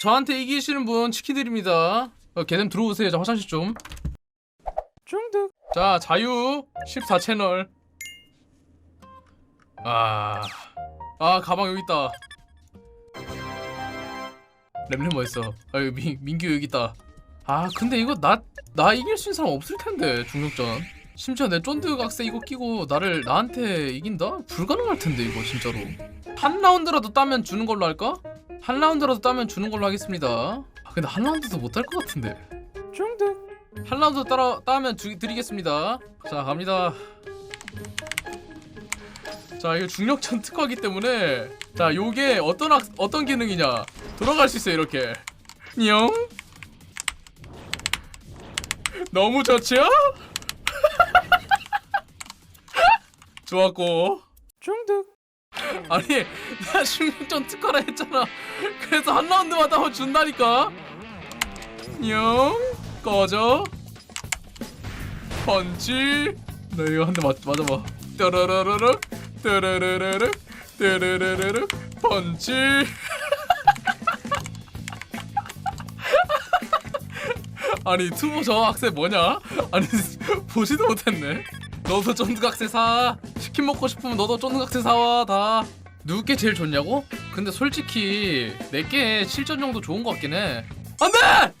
저한테 이기시는 분 치킨 드립니다. 어, 개념 들어오세요. 저 화장실 좀. 중득. 자, 자유 14채널. 아. 아, 가방 여기 있다. 램램 어딨어? 아, 여기 민, 민규 여기 있다. 아, 근데 이거 나, 나 이길 수 있는 사람 없을 텐데, 중력전. 심지어 내 쫀드 각세 이거 끼고 나를 나한테 이긴다? 불가능할 텐데 이거 진짜로. 한 라운드라도 따면 주는 걸로 할까? 한 라운드라도 따면 주는 걸로 하겠습니다. 아, 근데 한 라운드도 못할 것 같은데. 중득. 한 라운드 따라 따면 주, 드리겠습니다. 자 갑니다. 자 이거 중력전 특화기 때문에 자 요게 어떤 학, 어떤 기능이냐 돌아갈 수 있어요 이렇게. 뇽. 너무 좋죠? 좋았고 중득. 아니 내가 중력전 특화라 했잖아. 그래서 한 라운드마다 한번 준다니까. 뇽. 꺼져. 펀치. 나 이거 한 대 맞아봐. 따라라라라. 따라라라라. 따라라라라. 펀치. 아니 투보 저 학생 뭐냐? 아니 보지도 못했네. 너도 쫀득학생 사. 치킨 먹고 싶으면 너도 쫀득학생 사와 다. 누구께 제일 좋냐고? 근데 솔직히 내게 실전 정도 좋은 것 같긴 해. 안돼!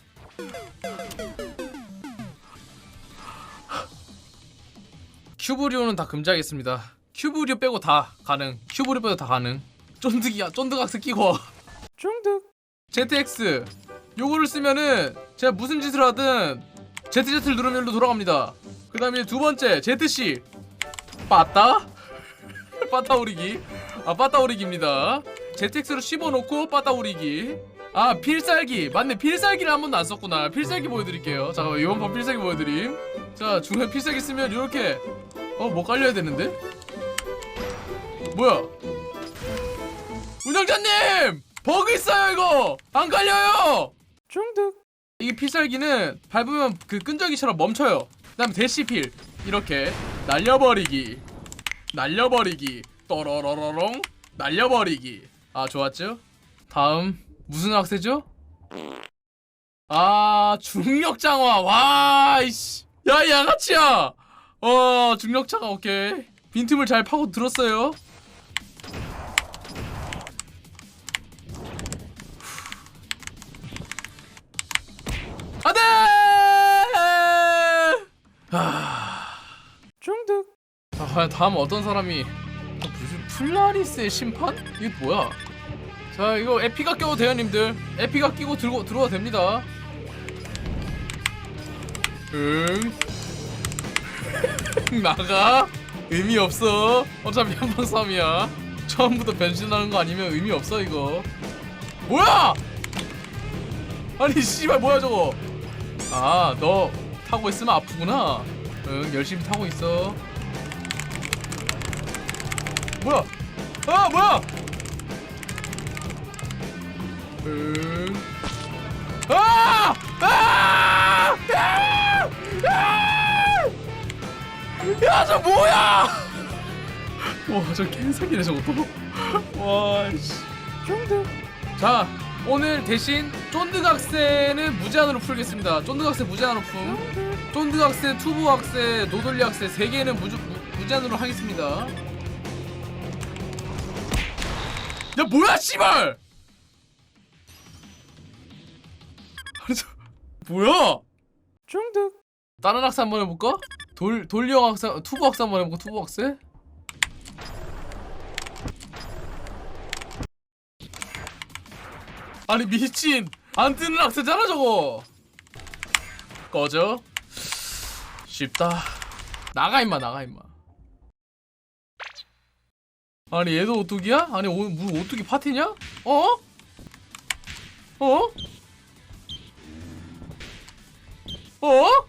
큐브리오는 다 금지하겠습니다. 큐브리오 빼고 다 가능. 큐브리오 빼고 다 가능. 쫀득이야. 쫀득학생 끼고. 와. 쫀득. ZX. 요거를 쓰면은 제가 무슨 짓을 하든 ZZ를 누르면 일로 돌아갑니다. 그 다음에 두 번째 ZC. 빠따. 빠따 오리기. 아 빠따 오리기입니다. ZX로 씹어놓고 빠따 오리기. 아 필살기. 맞네 필살기를 한 번도 안 썼구나. 필살기 보여드릴게요. 잠깐만 이번 번 필살기 보여드림. 자 중간에 필살기 쓰면 이렇게. 어 뭐 깔려야 되는데? 뭐야? 운영자님! 버그 있어요 이거! 안 깔려요! 중득 이게 필살기는 밟으면 그 끈적이처럼 멈춰요. 그 다음에 대시필 이렇게 날려버리기. 날려버리기. 또로로로롱. 날려버리기. 아 좋았죠? 다음. 무슨 학세죠? 아 중력 장화. 와 이씨. 야 양아치야. 어 중력 장화. 오케이. 빈틈을 잘 파고 들었어요 안돼 아 중득 아 과연 다음 어떤 사람이 아, 무슨 플라리스의 심판? 이게 뭐야? 자 이거 에피가 껴도 돼요 님들. 에피가 끼고 들고 들어와도 됩니다. 응? 나가? 의미 없어. 어차피 한방 싸움이야. 처음부터 변신하는 거 아니면 의미 없어 이거. 뭐야? 아니 씨발 뭐야 저거? 아 너 타고 있으면 아프구나. 응 열심히 타고 있어 뭐야 아 뭐야 응. 아! 아! 아! 아! 야, 저 뭐야? 와, 저 개사기네 저것도. 와, 씨. 쫀득. 자, 오늘 대신 쫀득학세는 무제한으로 풀겠습니다. 쫀득학세 무제한으로 품. 쫀득학세, 투보학세, 노돌리학세 세 개는 무주, 무, 무제한으로 하겠습니다. 야, 뭐야, 씨발! 아니, 저, 뭐야? 중득. 다른 학사 한번 해볼까? 돌 돌리형 학사, 투보 학사 한번 해볼까? 투보 학세? 아니 미친 안 뜨는 학세잖아 저거. 꺼져. 쉽다. 나가 임마 나가 임마. 아니 얘도 오뚜기야? 아니 오늘 무슨 오뚜기 파티냐? 어? 어? 어?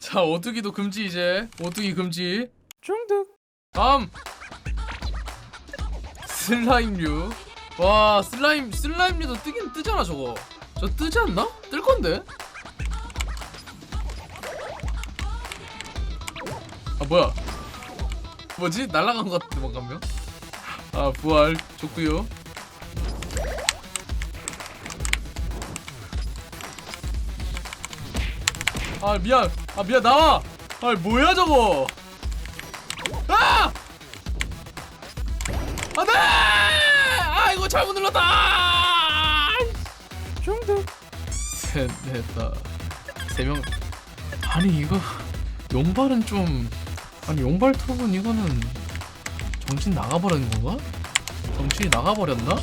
자 오뚜기도 금지 이제 오뚜기 금지 중득 다음 슬라임류 와 슬라임 슬라임류도 뜨긴 뜨잖아 저거 저 뜨지 않나? 뜰 건데 뭐야? 뭐지? 날라간 것 같은데 뭔가 명? 아 부활. 좋구요. 아 미안. 아 미안. 나와! 아 뭐야 저거? 아! 안돼 아 이거 잘못 눌렀다! 중독 셋 넷다 세명. 아니 이거 용발은 좀 아니 용발 톱은 이거는 정신 나가버렸는 건가? 정신이 나가버렸나?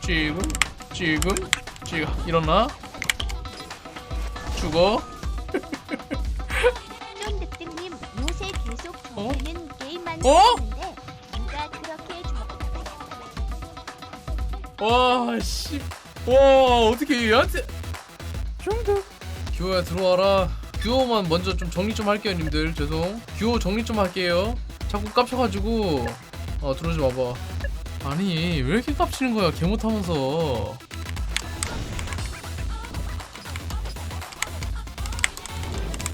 지금 지금 지금 일어나 죽어 쫀득득님 요새 계속 어? 저는 게임만 어? 하는데 누가 그렇게 좋아? 와씨 와 어떻게 얘한테 중독 규호야 들어와라 규호만 먼저 좀 정리 좀 할게요 님들 죄송 규호 정리 좀 할게요 자꾸 깝쳐가지고 어 들어오지 마봐 아니 왜 이렇게 깝치는 거야 개 못하면서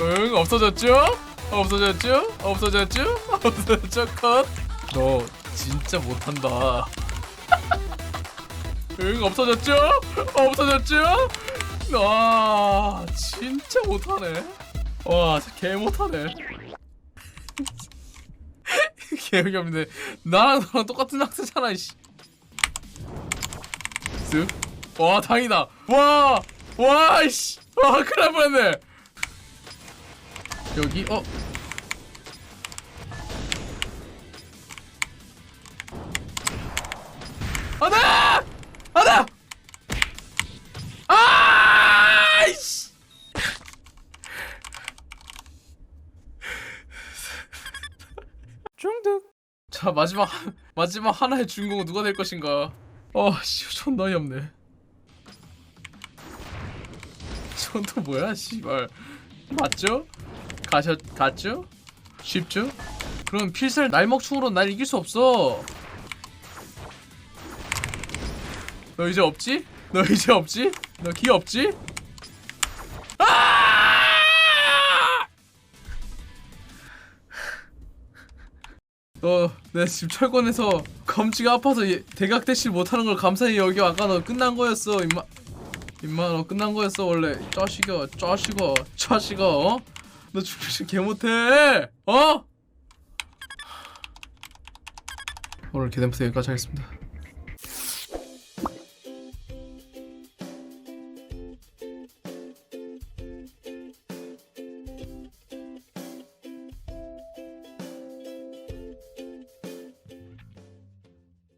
응 없어졌죠? 없어졌죠? 없어졌죠? 없어졌죠? 컷 너 진짜 못한다 응 없어졌죠? 없어졌죠? 와 진짜 못하네. 와개 못하네. 개혁이 없는데 나랑 너랑 똑같은 학생잖아 이씨. 쓱와 다행이다. 와 와 이씨. 와 큰일 날 뻔했네. 여기 어? 안돼 아이씨 중독 자 마지막 마지막 하나의 주인공은 누가 될 것인가 아씨 존나 어이없네 저또 뭐야 씨발 맞죠? 가셨 갔죠? 쉽죠? 그럼 필살 날먹충으로 날 이길 수 없어 너 이제 없지? 너 이제 없지? 너 기 없지? 너, 내가 지금 철권에서 검지가 아파서 얘- 대각 대실 못하는 걸 감사히 여기 아까 너 끝난 거였어. 임마 임마 너 끝난 거였어. 원래 짜식아 짜식아 짜식아 어? 너 죽기 개 못해. 어? 오늘 개dem프 여기까지 하겠습니다